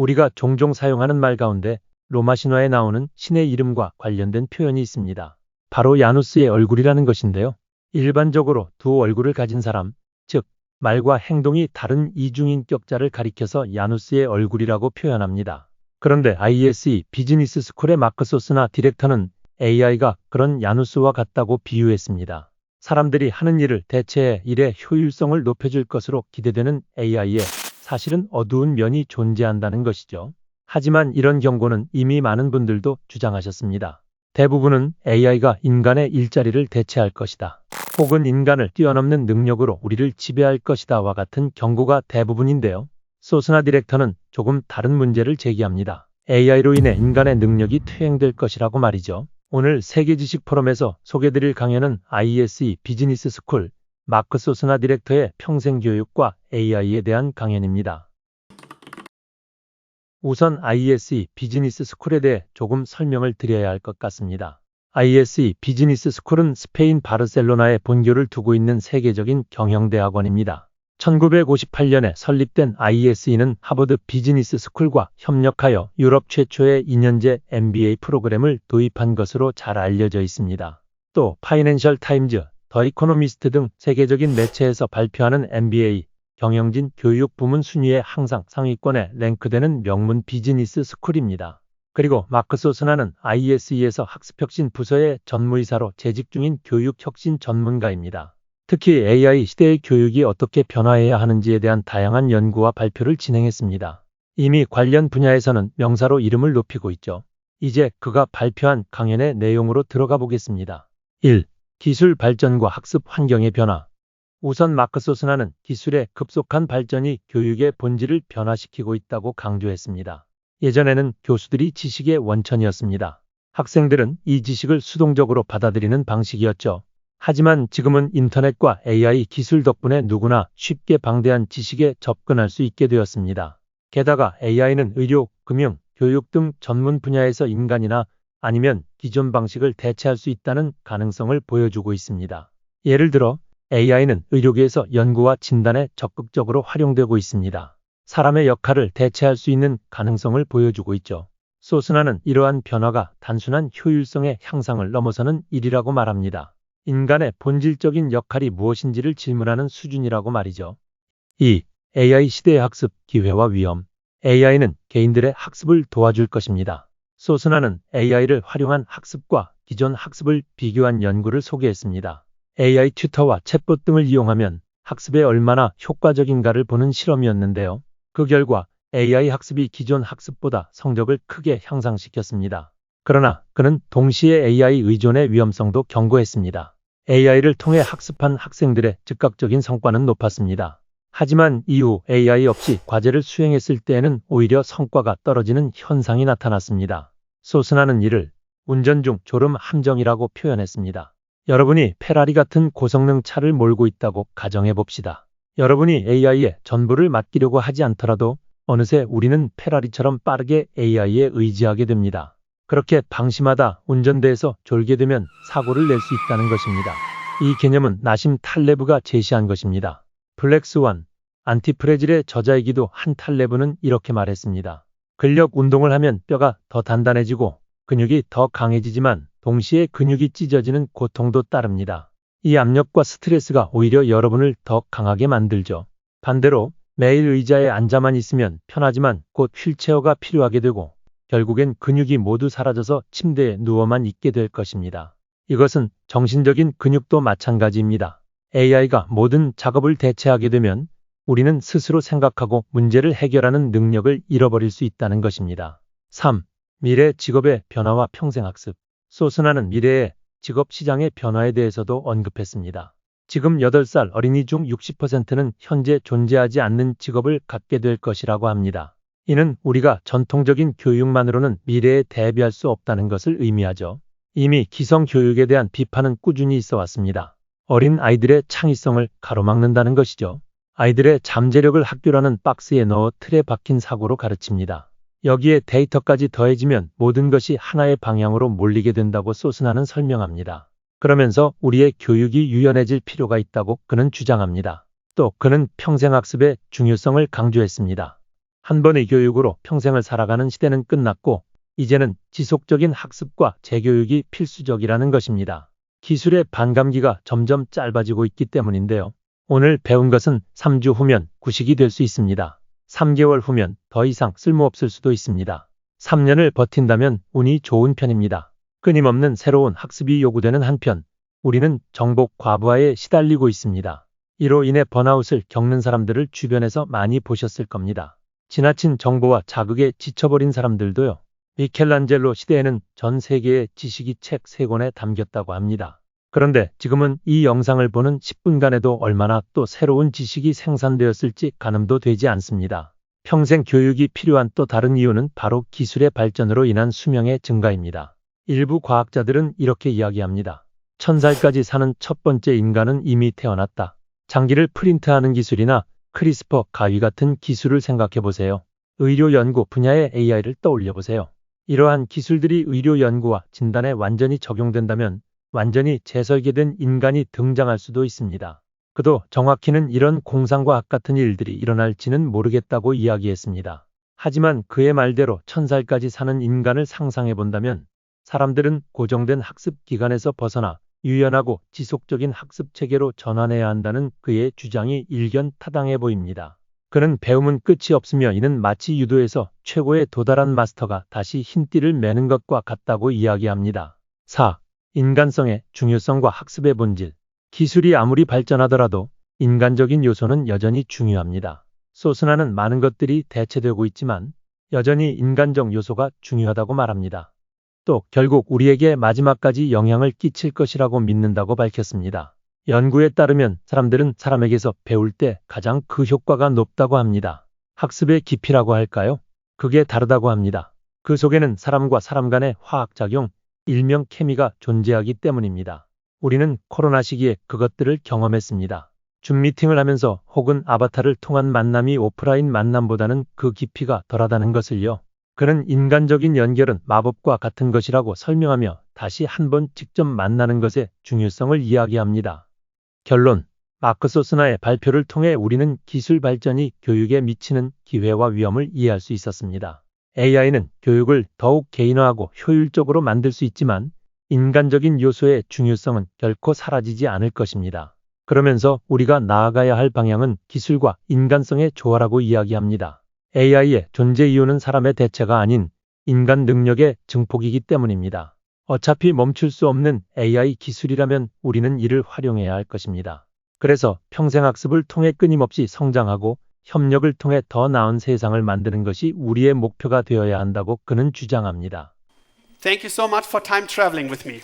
우리가 종종 사용하는 말 가운데 로마 신화에 나오는 신의 이름과 관련된 표현이 있습니다. 바로 야누스의 얼굴이라는 것인데요. 일반적으로 두 얼굴을 가진 사람, 즉 말과 행동이 다른 이중인격자를 가리켜서 야누스의 얼굴이라고 표현합니다. 그런데 ISE 비즈니스 스쿨의 마크 소스나 디렉터는 AI가 그런 야누스와 같다고 비유했습니다. 사람들이 하는 일을 대체해 일의 효율성을 높여줄 것으로 기대되는 AI에 사실은 어두운 면이 존재한다는 것이죠. 하지만 이런 경고는 이미 많은 분들도 주장하셨습니다. 대부분은 AI가 인간의 일자리를 대체할 것이다. 혹은 인간을 뛰어넘는 능력으로 우리를 지배할 것이다와 같은 경고가 대부분인데요. 소스나 디렉터는 조금 다른 문제를 제기합니다. AI로 인해 인간의 능력이 퇴행될 것이라고 말이죠. 오늘 세계지식 포럼에서 소개드릴 강연은 ISE 비즈니스 스쿨 마크 소스나 디렉터의 평생교육과 AI에 대한 강연입니다. 우선 ISE 비즈니스 스쿨에 대해 조금 설명을 드려야 할 것 같습니다. ISE 비즈니스 스쿨은 스페인 바르셀로나에 본교를 두고 있는 세계적인 경영대학원입니다. 1958년에 설립된 ISE는 하버드 비즈니스 스쿨과 협력하여 유럽 최초의 2년제 MBA 프로그램을 도입한 것으로 잘 알려져 있습니다. 또 파이낸셜 타임즈, 더 이코노미스트 등 세계적인 매체에서 발표하는 MBA, 경영진 교육 부문 순위에 항상 상위권에 랭크되는 명문 비즈니스 스쿨입니다. 그리고 마크 소스나는 ISE에서 학습혁신 부서의 전무이사로 재직 중인 교육혁신 전문가입니다. 특히 AI 시대의 교육이 어떻게 변화해야 하는지에 대한 다양한 연구와 발표를 진행했습니다. 이미 관련 분야에서는 명사로 이름을 높이고 있죠. 이제 그가 발표한 강연의 내용으로 들어가 보겠습니다. 1. 기술 발전과 학습 환경의 변화. 우선 마크 소스나는 기술의 급속한 발전이 교육의 본질을 변화시키고 있다고 강조했습니다. 예전에는 교수들이 지식의 원천이었습니다. 학생들은 이 지식을 수동적으로 받아들이는 방식이었죠. 하지만 지금은 인터넷과 AI 기술 덕분에 누구나 쉽게 방대한 지식에 접근할 수 있게 되었습니다. 게다가 AI는 의료, 금융, 교육 등 전문 분야에서 인간이나 아니면 기존 방식을 대체할 수 있다는 가능성을 보여주고 있습니다. 예를 들어 AI는 의료계에서 연구와 진단에 적극적으로 활용되고 있습니다. 사람의 역할을 대체할 수 있는 가능성을 보여주고 있죠. 소스나는 이러한 변화가 단순한 효율성의 향상을 넘어서는 일이라고 말합니다. 인간의 본질적인 역할이 무엇인지를 질문하는 수준이라고 말이죠. 2. AI 시대의 학습, 기회와 위험. AI는 개인들의 학습을 도와줄 것입니다. 소스나는 AI를 활용한 학습과 기존 학습을 비교한 연구를 소개했습니다. AI 튜터와 챗봇 등을 이용하면 학습에 얼마나 효과적인가를 보는 실험이었는데요. 그 결과 AI 학습이 기존 학습보다 성적을 크게 향상시켰습니다. 그러나 그는 동시에 AI 의존의 위험성도 경고했습니다. AI를 통해 학습한 학생들의 즉각적인 성과는 높았습니다. 하지만 이후 AI 없이 과제를 수행했을 때에는 오히려 성과가 떨어지는 현상이 나타났습니다. 소스나는 이를 운전 중 졸음 함정이라고 표현했습니다. 여러분이 페라리 같은 고성능 차를 몰고 있다고 가정해 봅시다. 여러분이 AI에 전부를 맡기려고 하지 않더라도 어느새 우리는 페라리처럼 빠르게 AI에 의지하게 됩니다. 그렇게 방심하다 운전대에서 졸게 되면 사고를 낼 수 있다는 것입니다. 이 개념은 나심 탈레브가 제시한 것입니다. 블랙스완, 안티프레질의 저자이기도 한 탈레브는 이렇게 말했습니다. 근력 운동을 하면 뼈가 더 단단해지고 근육이 더 강해지지만 동시에 근육이 찢어지는 고통도 따릅니다. 이 압력과 스트레스가 오히려 여러분을 더 강하게 만들죠. 반대로 매일 의자에 앉아만 있으면 편하지만 곧 휠체어가 필요하게 되고 결국엔 근육이 모두 사라져서 침대에 누워만 있게 될 것입니다. 이것은 정신적인 근육도 마찬가지입니다. AI가 모든 작업을 대체하게 되면 우리는 스스로 생각하고 문제를 해결하는 능력을 잃어버릴 수 있다는 것입니다. 3. 미래 직업의 변화와 평생학습. 소스나는 미래의 직업 시장의 변화에 대해서도 언급했습니다. 지금 8살 어린이 중 60%는 현재 존재하지 않는 직업을 갖게 될 것이라고 합니다. 이는 우리가 전통적인 교육만으로는 미래에 대비할 수 없다는 것을 의미하죠. 이미 기성 교육에 대한 비판은 꾸준히 있어 왔습니다. 어린 아이들의 창의성을 가로막는다는 것이죠. 아이들의 잠재력을 학교라는 박스에 넣어 틀에 박힌 사고로 가르칩니다. 여기에 데이터까지 더해지면 모든 것이 하나의 방향으로 몰리게 된다고 소스나는 설명합니다. 그러면서 우리의 교육이 유연해질 필요가 있다고 그는 주장합니다. 또 그는 평생학습의 중요성을 강조했습니다. 한 번의 교육으로 평생을 살아가는 시대는 끝났고 이제는 지속적인 학습과 재교육이 필수적이라는 것입니다. 기술의 반감기가 점점 짧아지고 있기 때문인데요. 오늘 배운 것은 3주 후면 구식이 될 수 있습니다. 3개월 후면 더 이상 쓸모없을 수도 있습니다. 3년을 버틴다면 운이 좋은 편입니다. 끊임없는 새로운 학습이 요구되는 한편 우리는 정복 과부하에 시달리고 있습니다. 이로 인해 번아웃을 겪는 사람들을 주변에서 많이 보셨을 겁니다. 지나친 정보와 자극에 지쳐버린 사람들도요. 미켈란젤로 시대에는 전 세계의 지식이 책 3권에 담겼다고 합니다. 그런데 지금은 이 영상을 보는 10분간에도 얼마나 또 새로운 지식이 생산되었을지 가늠도 되지 않습니다. 평생 교육이 필요한 또 다른 이유는 바로 기술의 발전으로 인한 수명의 증가입니다. 일부 과학자들은 이렇게 이야기합니다. 천살까지 사는 첫 번째 인간은 이미 태어났다. 장기를 프린트하는 기술이나 크리스퍼 가위 같은 기술을 생각해 보세요. 의료 연구 분야의 AI를 떠올려 보세요. 이러한 기술들이 의료 연구와 진단에 완전히 적용된다면 완전히 재설계된 인간이 등장할 수도 있습니다. 그도 정확히는 이런 공상과 학 같은 일들이 일어날지는 모르겠다고 이야기했습니다. 하지만 그의 말대로 천살까지 사는 인간을 상상해 본다면 사람들은 고정된 학습 기간에서 벗어나 유연하고 지속적인 학습 체계로 전환해야 한다는 그의 주장이 일견 타당해 보입니다. 그는 배움은 끝이 없으며 이는 마치 유도에서 최고에 도달한 마스터가 다시 흰띠를 매는 것과 같다고 이야기합니다. 4. 인간성의 중요성과 학습의 본질. 기술이 아무리 발전하더라도 인간적인 요소는 여전히 중요합니다. 소스나는 많은 것들이 대체되고 있지만 여전히 인간적 요소가 중요하다고 말합니다. 또 결국 우리에게 마지막까지 영향을 끼칠 것이라고 믿는다고 밝혔습니다. 연구에 따르면 사람들은 사람에게서 배울 때 가장 그 효과가 높다고 합니다. 학습의 깊이라고 할까요? 그게 다르다고 합니다. 그 속에는 사람과 사람 간의 화학작용, 일명 케미가 존재하기 때문입니다. 우리는 코로나 시기에 그것들을 경험했습니다. 줌 미팅을 하면서 혹은 아바타를 통한 만남이 오프라인 만남보다는 그 깊이가 덜하다는 것을요. 그는 인간적인 연결은 마법과 같은 것이라고 설명하며 다시 한번 직접 만나는 것의 중요성을 이야기합니다. 결론. 마크 소스나의 발표를 통해 우리는 기술 발전이 교육에 미치는 기회와 위험을 이해할 수 있었습니다. AI는 교육을 더욱 개인화하고 효율적으로 만들 수 있지만 인간적인 요소의 중요성은 결코 사라지지 않을 것입니다. 그러면서 우리가 나아가야 할 방향은 기술과 인간성의 조화라고 이야기합니다. AI의 존재 이유는 사람의 대체가 아닌 인간 능력의 증폭이기 때문입니다. 어차피 멈출 수 없는 AI 기술이라면 우리는 이를 활용해야 할 것입니다. 그래서 평생학습을 통해 끊임없이 성장하고 협력을 통해 더 나은 세상을 만드는 것이 우리의 목표가 되어야 한다고 그는 주장합니다. Thank you so much for time traveling with me.